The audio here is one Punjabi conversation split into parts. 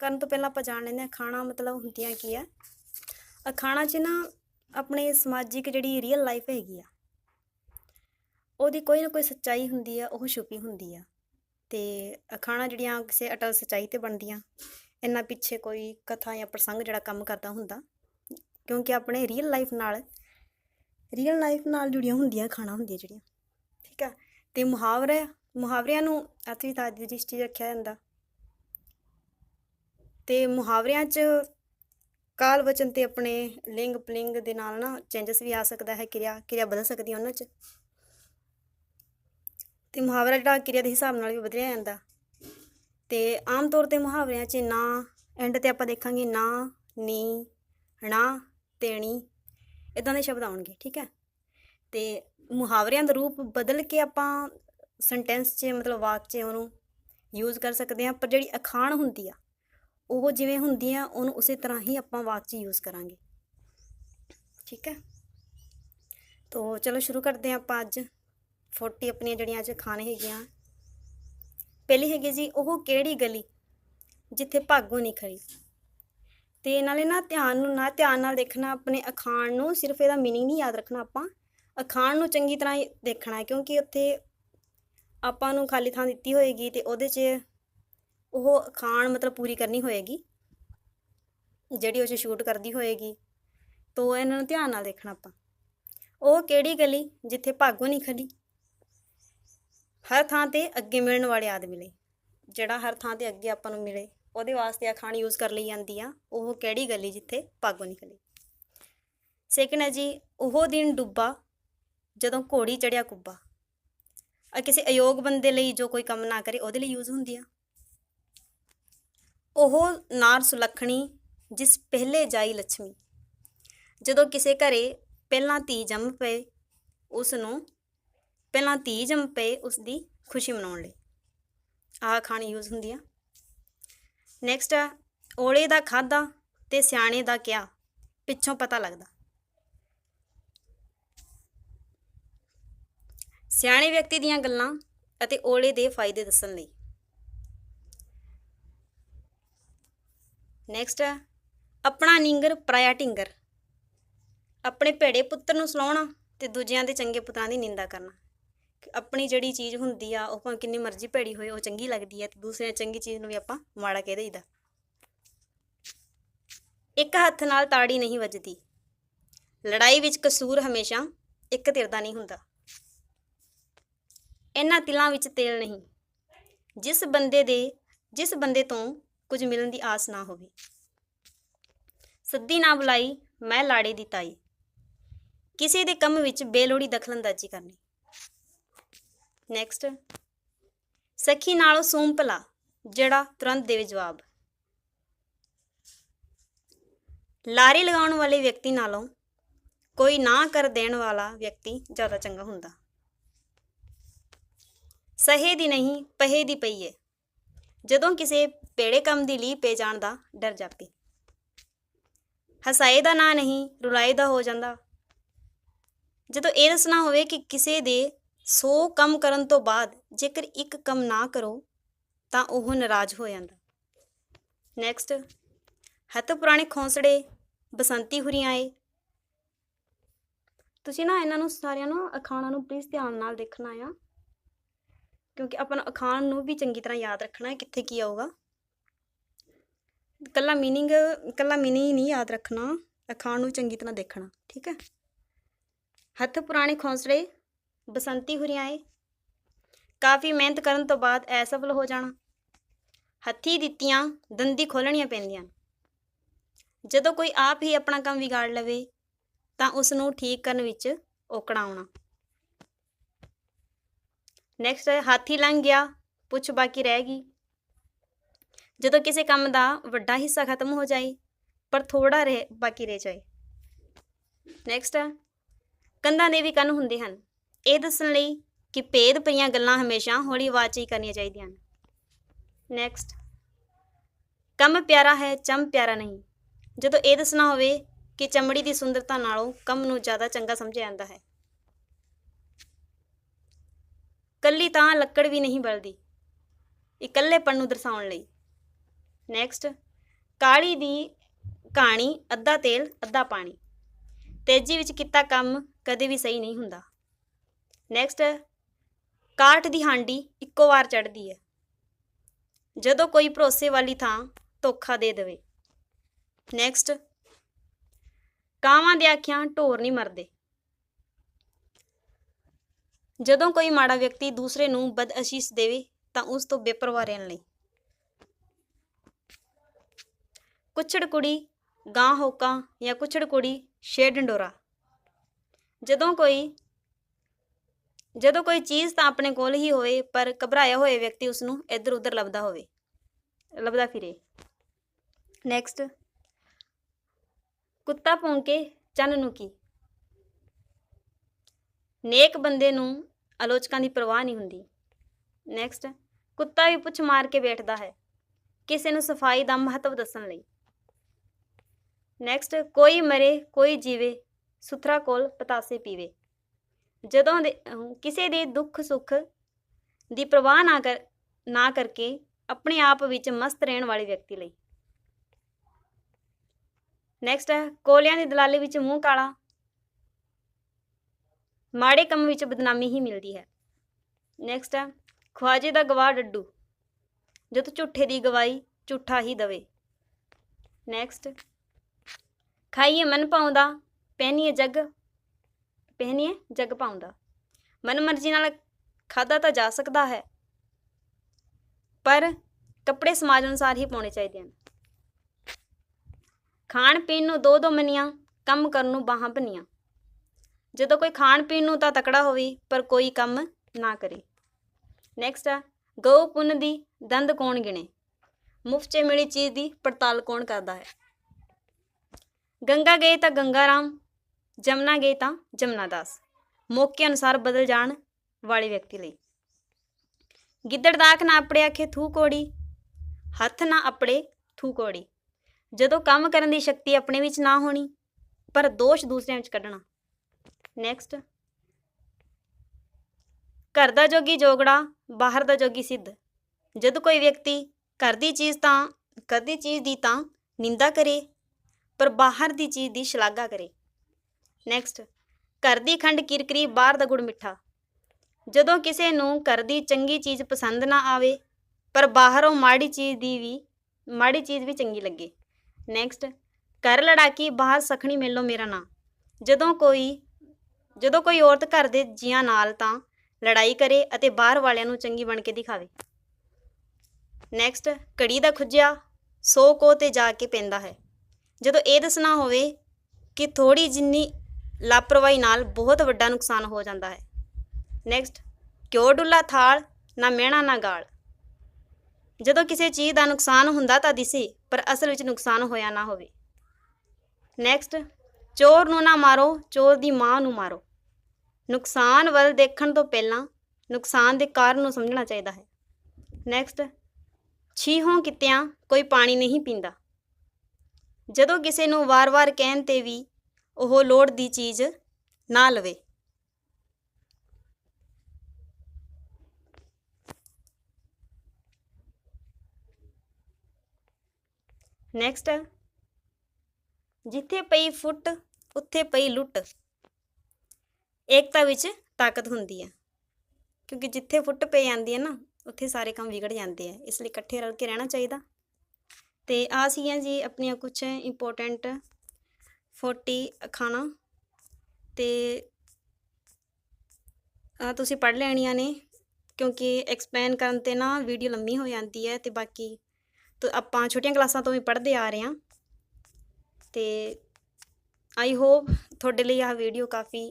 ਕਰਨ ਤੋਂ ਪਹਿਲਾਂ ਆਪਾਂ ਜਾਣ ਲੈਂਦੇ ਹਾਂ ਖਾਣਾ ਮਤਲਬ ਹੁੰਦੀਆਂ ਕੀ ਆ। ਅਖਾਣਾ 'ਚ ਨਾ ਆਪਣੇ ਸਮਾਜਿਕ ਜਿਹੜੀ ਰੀਅਲ ਲਾਈਫ ਹੈਗੀ ਆ, ਉਹਦੀ ਕੋਈ ਨਾ ਕੋਈ ਸੱਚਾਈ ਹੁੰਦੀ ਆ, ਉਹ ਛੁਪੀ ਹੁੰਦੀ ਆ। ਤੇ ਅਖਾਣਾ ਜਿਹੜੀਆਂ ਕਿਸੇ ਅਟਲ ਸੱਚਾਈ ਤੇ ਬਣਦੀਆਂ, ਇੰਨਾ ਪਿੱਛੇ ਕੋਈ ਕਥਾ ਜਾਂ ਪ੍ਰਸੰਗ ਜਿਹੜਾ ਕੰਮ ਕਰਦਾ ਹੁੰਦਾ, ਕਿਉਂਕਿ ਆਪਣੇ ਰੀਅਲ ਲਾਈਫ ਨਾਲ ਰੀਅਲ ਲਾਈਫ ਨਾਲ ਜੁੜੀਆਂ ਹੁੰਦੀਆਂ ਖਾਣਾ ਹੁੰਦੀਆਂ ਜਿਹੜੀਆਂ, ਠੀਕ ਆ। ਤੇ ਮੁਹਾਵਰੇ, ਮੁਹਾਵਰਿਆਂ ਨੂੰ ਅਰਥਵਿਧਾ ਦੀ ਦ੍ਰਿਸ਼ਟੀ 'ਚ ਰੱਖਿਆ ਜਾਂਦਾ। ਤੇ ਮੁਹਾਵਰਿਆਂ 'ਚ ਕਾਲ ਵਚਨ ਤੇ ਆਪਣੇ ਲਿੰਗ ਪਲਿੰਗ ਦੇ ਨਾਲ ਨਾ ਚੇਂਜਸ ਵੀ ਆ ਸਕਦਾ ਹੈ, ਕਿਰਿਆ ਕਿਰਿਆ ਬਦਲ ਸਕਦੀ ਹੈ ਉਹਨਾਂ 'ਚ। ਤੇ ਮੁਹਾਵਰਾ ਜਿਹੜਾ ਕਿਰਿਆ ਦੇ ਹਿਸਾਬ ਨਾਲ ਵੀ ਬਦਲਿਆ ਜਾਂਦਾ। ਤੇ ਆਮ ਤੌਰ ਤੇ ਮੁਹਾਵਰਿਆਂ 'ਚ ਨਾ ਐਂਡ ਤੇ ਆਪਾਂ ਦੇਖਾਂਗੇ ਨਾ, ਨੀ, ਨਾ, ਤੇਣੀ ਇਦਾਂ ਦੇ ਸ਼ਬਦ ਆਉਣਗੇ, ਠੀਕ ਹੈ। ਤੇ ਮੁਹਾਵਰਿਆਂ ਦਾ ਰੂਪ ਬਦਲ ਕੇ ਆਪਾਂ ਸੈਂਟੈਂਸ 'ਚ ਮਤਲਬ ਵਾਕ 'ਚ ਉਹਨੂੰ ਯੂਜ਼ ਕਰ ਸਕਦੇ ਹਾਂ, ਪਰ ਜਿਹੜੀ ਅਖਾਣ ਹੁੰਦੀ ਆ ਉਹ ਜਿਵੇਂ ਹੁੰਦੀ ਆ, ਉਹਨੂੰ ਉਸੇ ਤਰ੍ਹਾਂ ਹੀ ਆਪਾਂ ਵਾਕ 'ਚ ਯੂਜ਼ ਕਰਾਂਗੇ। ਠੀਕ ਹੈ ਤੋ ਚਲੋ ਸ਼ੁਰੂ ਕਰਦੇ ਹਾਂ ਆਪਾਂ ਅੱਜ। 40 ਆਪਣੀਆਂ ਜਿਹੜੀਆਂ ਅੱਜ ਖਾਣੇ ਹੈਗੀਆਂ। ਪਹਿਲੀ ਹੈਗੀ ਜੀ ਉਹ ਕਿਹੜੀ ਗਲੀ? ਜਿੱਥੇ ਭਾਗੋ ਨਹੀਂ ਖੜੀ। ਤੇ ਨਾਲੇ ਨਾ ਧਿਆਨ ਨੂੰ ਨਾ, ਧਿਆਨ ਨਾਲ ਦੇਖਣਾ ਆਪਣੇ ਅਖਾਣ ਨੂੰ, ਸਿਰਫ ਇਹਦਾ ਮੀਨਿੰਗ ਨਹੀਂ ਯਾਦ ਰੱਖਣਾ ਆਪਾਂ। ਅਖਾਣ ਨੂੰ ਚੰਗੀ ਤਰ੍ਹਾਂ ਹੀ ਦੇਖਣਾ, ਕਿਉਂਕਿ ਉੱਥੇ ਆਪਾਂ ਨੂੰ ਖਾਲੀ ਥਾਂ ਦਿੱਤੀ ਹੋਏਗੀ ਤੇ ਉਹਦੇ 'ਚ ਉਹ ਅਖਾਣ ਮਤਲਬ ਪੂਰੀ ਕਰਨੀ ਹੋਏਗੀ। ਜਿਹੜੀ ਉਹ 'ਚ ਸ਼ੂਟ ਕਰਦੀ ਹੋਏਗੀ। ਤੋ ਇਹਨਾਂ ਨੂੰ ਧਿਆਨ ਨਾਲ ਦੇਖਣਾ ਆਪਾਂ। ਉਹ ਕਿਹੜੀ ਗਲੀ ਜਿੱਥੇ ਭਾਗੋ ਨਹੀਂ ਖੜੀ? ਹਰ ਥਾਂ ਤੇ ਅੱਗੇ ਮਿਲਣ ਵਾਲੇ ਆਦਮੀ ਲਈ। ਜਿਹੜਾ ਹਰ ਥਾਂ ਤੇ ਅੱਗੇ ਆਪਾਂ ਨੂੰ ਮਿਲੇ, ਉਹਦੇ ਵਾਸਤੇ ਅਖਾਣ ਯੂਜ਼ ਕਰ ਲਈ ਜਾਂਦੀ ਆ। ਉਹ ਕਿਹੜੀ ਗਲੀ ਜਿੱਥੇ ਭਾਗੋ ਨਹੀਂ ਖੜੀ? ਸੈਕਿੰਡ ਹੈ ਜੀ, ਉਹ ਦਿਨ ਡੁੱਬਾ, ਜਦੋਂ ਘੋੜੀ ਚੜਿਆ ਕੁੱਬਾ। ਆ ਕਿਸੇ ਅਯੋਗ ਬੰਦੇ ਲਈ ਜੋ ਕੋਈ ਕੰਮ ਨਾ ਕਰੇ, ਉਹਦੇ ਲਈ ਯੂਜ਼ ਹੁੰਦੀ ਆ। ਉਹ ਨਾਰ ਸੁਲੱਖਣੀ, ਜਿਸ ਪਹਿਲੇ ਜਾਈ ਲక్ష్ਮੀ ਜਦੋਂ ਕਿਸੇ ਘਰੇ ਪਹਿਲਾਂ ਧੀ ਜੰਮ ਪਏ ਉਸ ਨੂੰ ਪਹਿਲਾਂ ਧੀ ਜੰਮ ਪਏ ਉਸ ਦੀ ਖੁਸ਼ੀ ਮਨਾਉਣ ਲਈ। ਆਹ ਖਾਣ ਯੂਜ਼ ਹੁੰਦੀ ਆ ਨੈਕਸਟ ਆ ਓਲੇ ਦਾ ਖਾਦਾ ਤੇ ਸਿਆਣੇ ਦਾ ਕਿਆ, ਪਿੱਛੋਂ ਪਤਾ ਲੱਗਦਾ। ਸਿਆਣੇ ਵਿਅਕਤੀ ਦੀਆਂ ਗੱਲਾਂ ਅਤੇ ਓਲੇ ਦੇ ਫਾਇਦੇ ਦੱਸਣ ਲਈ। ਨੈਕਸਟ ਹੈ, ਆਪਣਾ ਨਿੰਗਰ ਪਰਾਇਆ ਢਿੰਗਰ। ਆਪਣੇ ਭੇੜੇ ਪੁੱਤਰ ਨੂੰ ਸਲਾਉਣਾ ਤੇ ਦੂਜਿਆਂ ਦੇ ਚੰਗੇ ਪੁੱਤਰਾਂ ਦੀ ਨਿੰਦਾ ਕਰਨਾ। ਆਪਣੀ ਜਿਹੜੀ ਚੀਜ਼ ਹੁੰਦੀ ਆ, ਉਹ ਭਾਵੇਂ ਕਿੰਨੀ ਮਰਜ਼ੀ ਭੇੜੀ ਹੋਏ, ਉਹ ਚੰਗੀ ਲੱਗਦੀ ਹੈ ਤੇ ਦੂਸਰਿਆਂ ਚੰਗੀ ਚੀਜ਼ ਨੂੰ ਵੀ ਆਪਾਂ ਮਾੜਾ ਕਹਿ ਦਈਦਾ। ਇੱਕ ਹੱਥ ਨਾਲ ਤਾੜੀ ਨਹੀਂ ਵੱਜਦੀ। ਲੜਾਈ ਵਿੱਚ ਕਸੂਰ ਹਮੇਸ਼ਾ ਇੱਕ ਧਿਰ ਦਾ ਨਹੀਂ ਹੁੰਦਾ। ਇਹਨਾਂ ਤਿਲਾਂ ਵਿੱਚ ਤੇਲ ਨਹੀਂ। ਜਿਸ ਬੰਦੇ ਦੇ, ਜਿਸ ਬੰਦੇ ਤੋਂ ਕੁਝ ਮਿਲਣ ਦੀ ਆਸ ਨਾ ਹੋਵੇ। ਸੱਦੀ ਨਾ ਬੁਲਾਈ, ਮੈਂ ਲਾੜੇ ਦੀ ਤਾਈ। ਕਿਸੇ ਦੇ ਕੰਮ ਵਿੱਚ ਬੇਲੋੜੀ ਦਖਲਅੰਦਾਜ਼ੀ ਕਰਨੀ। ਨੈਕਸਟ ਸਖੀ ਨਾਲੋਂ ਸੂਮ ਭਲਾ, ਜਿਹੜਾ ਤੁਰੰਤ ਦੇਵੇ ਜਵਾਬ। ਲਾਰੇ ਲਗਾਉਣ ਵਾਲੇ ਵਿਅਕਤੀ ਨਾਲੋਂ ਕੋਈ ਨਾ ਕਰ ਦੇਣ ਵਾਲਾ ਵਿਅਕਤੀ ਜ਼ਿਆਦਾ ਚੰਗਾ ਹੁੰਦਾ। ਸਹੇ ਦੀ ਨਹੀਂ, ਪਹੇ ਦੀ ਪਈ ਏ। ਜਦੋਂ ਕਿਸੇ ਪੇੜੇ ਕੰਮ ਦੀ ਲੀ ਪੈ ਜਾਣ ਦਾ ਡਰ ਜਾਪੇ। ਹਸਾਏ ਦਾ ਨਾਂ ਨਹੀਂ, ਰੁਲਾਏ ਦਾ ਹੋ ਜਾਂਦਾ। ਜਦੋਂ ਇਹ ਦੱਸਣਾ ਹੋਵੇ ਕਿ ਕਿਸੇ ਦੇ 100 ਕੰਮ ਕਰਨ ਤੋਂ ਬਾਅਦ ਜੇਕਰ ਇੱਕ ਕੰਮ ਨਾ ਕਰੋ, ਤਾਂ ਉਹ ਨਾਰਾਜ਼ ਹੋ ਜਾਂਦਾ। ਨੈਕਸਟ ਹੱਥ ਪੁਰਾਣੇ ਖੌਂਸੜੇ ਬਸੰਤੀ ਹੁਰੀਆਂ ਆਏ। ਤੁਸੀਂ ਨਾ ਇਹਨਾਂ ਨੂੰ ਸਾਰਿਆਂ ਨੂੰ, ਅਖਾਣਾਂ ਨੂੰ ਪਲੀਜ਼ ਧਿਆਨ ਨਾਲ ਦੇਖਣਾ ਆ। ਕਿਉਂਕਿ ਆਪਾਂ ਨੂੰ ਅਖਾਣ ਨੂੰ ਵੀ ਚੰਗੀ ਤਰ੍ਹਾਂ ਯਾਦ ਰੱਖਣਾ ਹੈ ਕਿੱਥੇ ਕੀ ਆਊਗਾ। ਕੱਲਾ ਮੀਨਿੰਗ ਕੱਲਾ ਮੀਨਿੰਗ ਨਹੀਂ ਯਾਦ ਰੱਖਣਾ। ਅਖਾਣ ਨੂੰ ਚੰਗੀ ਤਰ੍ਹਾਂ ਦੇਖਣਾ, ਠੀਕ ਹੈ? ਹੱਥ ਪੁਰਾਣੇ ਖੌਂਸੜੇ ਬਸੰਤੀ ਹੁਰੀਆਏ ਕਾਫੀ ਮਿਹਨਤ ਕਰਨ ਤੋਂ ਬਾਅਦ ਅਸਫਲ ਹੋ ਜਾਣਾ। ਹੱਥੀ ਦਿੱਤੀਆਂ, ਦੰਦੀ ਖੋਲਣੀਆਂ ਪੈਂਦੀਆਂ ਜਦੋਂ ਕੋਈ ਆਪ ਹੀ ਆਪਣਾ ਕੰਮ ਵਿਗਾੜ ਲਵੇ, ਤਾਂ ਉਸ ਨੂੰ ਠੀਕ ਕਰਨ ਵਿੱਚ ਔਕੜਾ ਆਉਣਾ। ਨੈਕਸਟ ਹਾਥੀ ਲੰਘ ਗਿਆ, ਪੁੱਛ ਬਾਕੀ ਰਹਿ ਗਈ। ਜਦੋਂ ਕਿਸੇ ਕੰਮ ਦਾ ਵੱਡਾ ਹਿੱਸਾ ਖਤਮ ਹੋ ਜਾਏ, ਪਰ ਥੋੜਾ ਰਹਿ ਬਾਕੀ ਰਹਿ ਜਾਏ। ਨੈਕਸਟ ਕੰਧਾਂ ਦੇ ਵੀ ਕੰਨ ਹੁੰਦੇ ਹਨ। ਇਹ ਦੱਸਣ ਲਈ ਕਿ ਭੇਦ ਪਈਆਂ ਗੱਲਾਂ ਹਮੇਸ਼ਾ ਹੌਲੀ ਆਵਾਜ਼ 'ਚ ਹੀ ਕਰਨੀਆਂ ਚਾਹੀਦੀਆਂ ਹਨ। ਨੈਕਸਟ ਕੰਮ ਪਿਆਰਾ ਹੈ, ਚਮ ਪਿਆਰਾ ਨਹੀਂ। ਜਦੋਂ ਇਹ ਦੱਸਣਾ ਹੋਵੇ ਕਿ ਚਮੜੀ ਦੀ ਸੁੰਦਰਤਾ ਨਾਲੋਂ ਕੰਮ ਨੂੰ ਜ਼ਿਆਦਾ ਚੰਗਾ ਸਮਝਿਆ ਜਾਂਦਾ ਹੈ। ਕੱਲੀ ਤਾਂ ਲੱਕੜ ਵੀ ਨਹੀਂ ਬਲਦੀ। ਇਕੱਲੇਪਣ ਨੂੰ ਦਰਸਾਉਣ ਲਈ। ਨੈਕਸਟ ਕਾਲੀ ਦੀ ਕਹਾਣੀ ਅੱਧਾ ਤੇਲ, ਅੱਧਾ ਪਾਣੀ। ਤੇਜ਼ੀ ਵਿੱਚ ਕੀਤਾ ਕੰਮ ਕਦੇ ਵੀ ਸਹੀ ਨਹੀਂ ਹੁੰਦਾ। ਨੈਕਸਟ ਕਾਠ ਦੀ ਹਾਂਡੀ ਇੱਕੋ ਵਾਰ ਚੜਦੀ ਹੈ। ਜਦੋਂ ਕੋਈ ਭਰੋਸੇ ਵਾਲੀ ਥਾਂ ਧੋਖਾ ਦੇ ਦੇਵੇ। ਨੈਕਸਟ ਕਾਵਾਂ ਦੇ ਆਖਿਆਂ ਢੋਰ ਨਹੀਂ ਮਰਦੇ। ਜਦੋਂ ਕੋਈ ਮਾੜਾ ਵਿਅਕਤੀ ਦੂਸਰੇ ਨੂੰ ਬਦਅਸ਼ੀਸ਼ ਦੇਵੇ ਤਾਂ ਉਸ ਤੋਂ ਬੇਪਰਵਾਹ ਰਹਿਣ ਲਈ। ਕੁਛੜ ਕੁੜੀ ਗਾਂ ਹੋਕਾ ਜਾਂ ਕੁਛੜ ਕੁੜੀ ਸ਼ੇਰ ਡੰਡੋਰਾ ਜਦੋਂ ਕੋਈ ਜਦੋਂ ਕੋਈ ਚੀਜ਼ ਤਾਂ ਆਪਣੇ ਕੋਲ ਹੀ ਹੋਵੇ, ਪਰ ਘਬਰਾਇਆ ਹੋਏ ਵਿਅਕਤੀ ਉਸ ਨੂੰ ਇੱਧਰ ਉੱਧਰ ਲੱਭਦਾ ਹੋਵੇ। ਲੱਭਦਾ ਫਿਰੇ। ਨੈਕਸਟ ਕੁੱਤਾ ਭੌਂਕੇ ਚੰਨ ਨੂੰ ਕੀ? ਨੇਕ ਬੰਦੇ ਨੂੰ ਆਲੋਚਕਾਂ ਦੀ ਪਰਵਾਹ ਨਹੀਂ ਹੁੰਦੀ। ਨੈਕਸਟ ਕੁੱਤਾ ਵੀ ਪੁੱਛ ਮਾਰ ਕੇ ਬੈਠਦਾ ਹੈ। ਕਿਸੇ ਨੂੰ ਸਫ਼ਾਈ ਦਾ ਮਹੱਤਵ ਦੱਸਣ ਲਈ। ਨੈਕਸਟ ਕੋਈ ਮਰੇ, ਕੋਈ ਜੀਵੇ, ਸੁਥਰਾ ਕੋਲ ਪਤਾਸੇ ਪੀਵੇ। ਜਦੋਂ ਦੇ ਕਿਸੇ ਦੇ ਦੁੱਖ ਸੁੱਖ ਦੀ ਪਰਵਾਹ ਨਾ ਕਰ, ਨਾ ਕਰਕੇ ਆਪਣੇ ਆਪ ਵਿੱਚ ਮਸਤ ਰਹਿਣ ਵਾਲੇ ਵਿਅਕਤੀ ਲਈ। ਨੈਕਸਟ ਹੈ ਕੋਲਿਆਂ ਦੀ ਦਲਾਲੀ ਵਿੱਚ ਮੂੰਹ ਕਾਲਾ। ਮਾੜੇ ਕੰਮ ਵਿੱਚ ਬਦਨਾਮੀ ਹੀ ਮਿਲਦੀ ਹੈ। ਨੈਕਸਟ ਹੈ ਖਵਾਜੇ ਦਾ ਗਵਾਹ ਡੱਡੂ। ਜਦੋਂ ਝੂਠੇ ਦੀ ਗਵਾਹੀ ਝੂਠਾ ਹੀ ਦਵੇ। ਨੈਕਸਟ ਖਾਈਏ, ਮਨ ਪਾਉਂਦਾ ਪਹਿਨੀਏ ਜੱਗ ਪਹਿਨੀਏ ਜੱਗ ਪਾਉਂਦਾ ਮਨ ਮਰਜ਼ੀ ਨਾਲ ਖਾਦਾ ਤਾਂ ਜਾ ਸਕਦਾ ਹੈ, ਪਰ ਕੱਪੜੇ ਸਮਾਜ ਅਨੁਸਾਰ ਹੀ ਪਾਉਣੇ ਚਾਹੀਦੇ ਹਨ। ਖਾਣ ਪੀਣ ਨੂੰ ਦੋ ਦੋ ਮਨੀਆਂ, ਕੰਮ ਕਰਨ ਨੂੰ ਬਾਹਾਂ ਬੰਨੀਆਂ। ਜਦੋਂ ਕੋਈ ਖਾਣ ਪੀਣ ਨੂੰ ਤਾਂ ਤਕੜਾ ਹੋਵੇ, ਪਰ ਕੋਈ ਕੰਮ ਨਾ ਕਰੇ। ਨੈਕਸਟ ਹੈ ਗਊ ਪੁੰਨ ਦੀ ਦੰਦ ਕੌਣ ਗਿਣੇ? ਮੁਫਤ 'ਚ ਮਿਲੀ ਚੀਜ਼ ਦੀ ਪੜਤਾਲ ਕੌਣ ਕਰਦਾ ਹੈ? ਗੰਗਾ ਗਏ ਤਾਂ ਗੰਗਾ ਰਾਮ, ਜਮਨਾ ਗਏ ਤਾਂ ਜਮਨਾ ਦਾਸ। ਮੌਕੇ ਅਨੁਸਾਰ ਬਦਲ ਜਾਣ ਵਾਲੇ ਵਿਅਕਤੀ ਲਈ। ਗਿੱਦੜ ਦਾਖ ਨਾ ਆਪਣੇ ਆਖੇ ਥੂ ਕੋੜੀ, ਹੱਥ ਨਾ ਆਪਣੇ ਥੂ ਕੋੜੀ। ਜਦੋਂ ਕੰਮ ਕਰਨ ਦੀ ਸ਼ਕਤੀ ਆਪਣੇ ਵਿੱਚ ਨਾ ਹੋਣੀ, ਪਰ ਦੋਸ਼ ਦੂਸਰਿਆਂ ਵਿੱਚ ਕੱਢਣਾ। ਨੈਕਸਟ ਘਰ ਦਾ ਜੋਗੀ ਜੋਗੜਾ, ਬਾਹਰ ਦਾ ਜੋਗੀ ਸਿੱਧ। ਜਦ ਕੋਈ ਵਿਅਕਤੀ ਘਰ ਦੀ ਚੀਜ਼ ਤਾਂ ਘਰ ਦੀ ਚੀਜ਼ ਦੀ ਤਾਂ ਨਿੰਦਾ ਕਰੇ ਪਰ ਬਾਹਰ ਦੀ ਚੀਜ਼ ਦੀ ਸ਼ਲਾਘਾ ਕਰੇ। ਨੈਕਸਟ ਘਰ ਦੀ ਖੰਡ ਕਿਰਕਰੀ ਬਾਹਰ ਦਾ ਗੁੜ ਮਿੱਠਾ। ਜਦੋਂ ਕਿਸੇ ਨੂੰ ਘਰ ਦੀ ਚੰਗੀ ਚੀਜ਼ ਪਸੰਦ ਨਾ ਆਵੇ, ਪਰ ਬਾਹਰੋਂ ਮਾੜੀ ਚੀਜ਼ ਦੀ ਵੀ, ਮਾੜੀ ਚੀਜ਼ ਵੀ ਚੰਗੀ ਲੱਗੇ। ਨੈਕਸਟ ਘਰ ਲੜਾਕੀ, ਬਾਹਰ ਸਖਣੀ ਮਿਲੋ ਮੇਰਾ ਨਾਂ। ਜਦੋਂ ਕੋਈ ਜਦੋਂ ਕੋਈ ਔਰਤ ਘਰ ਦੇ ਜੀਆਂ ਨਾਲ ਤਾਂ ਲੜਾਈ ਕਰੇ ਅਤੇ ਬਾਹਰ ਵਾਲਿਆਂ ਨੂੰ ਚੰਗੀ ਬਣ ਕੇ ਦਿਖਾਵੇ। ਨੈਕਸਟ ਘੜੀ ਦਾ ਖੁੱਜਿਆ, ਸੋ ਕੋ ਤੇ ਜਾ ਕੇ ਪੈਂਦਾ ਹੈ। ਜਦੋਂ ਇਹ ਦੱਸਣਾ ਹੋਵੇ ਕਿ ਥੋੜੀ ਜਿੰਨੀ ਲਾਪਰਵਾਹੀ ਨਾਲ ਬਹੁਤ ਵੱਡਾ ਨੁਕਸਾਨ ਹੋ ਜਾਂਦਾ ਹੈ। ਨੈਕਸਟ ਕਿਉਂ ਡੁੱਲਾ ਥਾਲ, ਨਾ ਮਿਹਣਾ, ਨਾ ਗਾਲ? ਜਦੋਂ ਕਿਸੇ ਚੀਜ਼ ਦਾ ਨੁਕਸਾਨ ਹੁੰਦਾ ਤਾਂ ਦਿਸੇ, ਪਰ ਅਸਲ ਵਿੱਚ ਨੁਕਸਾਨ ਹੋਇਆ ਨਾ ਹੋਵੇ। ਨੈਕਸਟ ਚੋਰ ਨੂੰ ਨਾ ਮਾਰੋ, ਚੋਰ ਦੀ ਮਾਂ ਨੂੰ ਮਾਰੋ। ਨੁਕਸਾਨ ਵੱਲ ਦੇਖਣ ਤੋਂ ਪਹਿਲਾਂ ਨੁਕਸਾਨ ਦੇ ਕਾਰਨ ਨੂੰ ਸਮਝਣਾ ਚਾਹੀਦਾ ਹੈ। ਨੈਕਸਟ ਛੀਹੋਂ ਕਿਤਿਆਂ ਕੋਈ ਪਾਣੀ ਨਹੀਂ ਪੀਂਦਾ। ਜਦੋਂ ਕਿਸੇ ਨੂੰ ਵਾਰ-ਵਾਰ ਕਹਿਣ ਤੇ ਵੀ ਉਹ ਲੋੜ ਦੀ ਚੀਜ਼ ਨਾ ਲਵੇ। ਨੈਕਸਟ ਜਿੱਥੇ ਪਈ ਫੁੱਟ, ਉੱਥੇ ਪਈ ਲੁੱਟ। ਏਕਤਾ ਵਿੱਚ ਤਾਕਤ ਹੁੰਦੀ ਹੈ ਕਿਉਂਕਿ ਜਿੱਥੇ ਫੁੱਟ ਪਈ ਜਾਂਦੀ ਹੈ ਨਾ, ਉੱਥੇ ਸਾਰੇ ਕੰਮ ਵਿਗੜ ਜਾਂਦੇ ਆ। ਇਸ ਲਈ ਇਕੱਠੇ ਰਲ ਕੇ ਰਹਿਣਾ ਚਾਹੀਦਾ। ਤੇ ਆ ਸੀਗੀਆਂ ਜੀ ਆਪਣੀਆਂ ਕੁਝ ਇੰਪੋਰਟੈਂਟ 40 ਅਖਾਣਾ ਤੇ ਆ ਤੁਸੀਂ ਪੜ੍ਹ ਲੈਣੀਆਂ ਨੇ ਕਿਉਂਕਿ ਐਕਸਪਲੇਨ ਕਰਨ ਤੇ ਨਾ ਵੀਡੀਓ ਲੰਮੀ ਹੋ ਜਾਂਦੀ ਹੈ ਤੇ ਬਾਕੀ ਤਾਂ ਆਪਾਂ ਛੋਟੀਆਂ ਕਲਾਸਾਂ ਤੋਂ ਵੀ ਪੜ੍ਹਦੇ ਆ ਰਹੇ ਹਾਂ। ਤੇ ਆਈ ਹੋਪ ਤੁਹਾਡੇ ਲਈ ਆਹ ਵੀਡੀਓ ਕਾਫੀ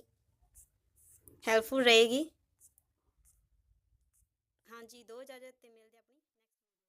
ਹੈਲਪਫੁਲ ਰਹੇਗੀ। ਹਾਂਜੀ, ਦੋ ਇਜਾਜ਼ਤ ਤੇ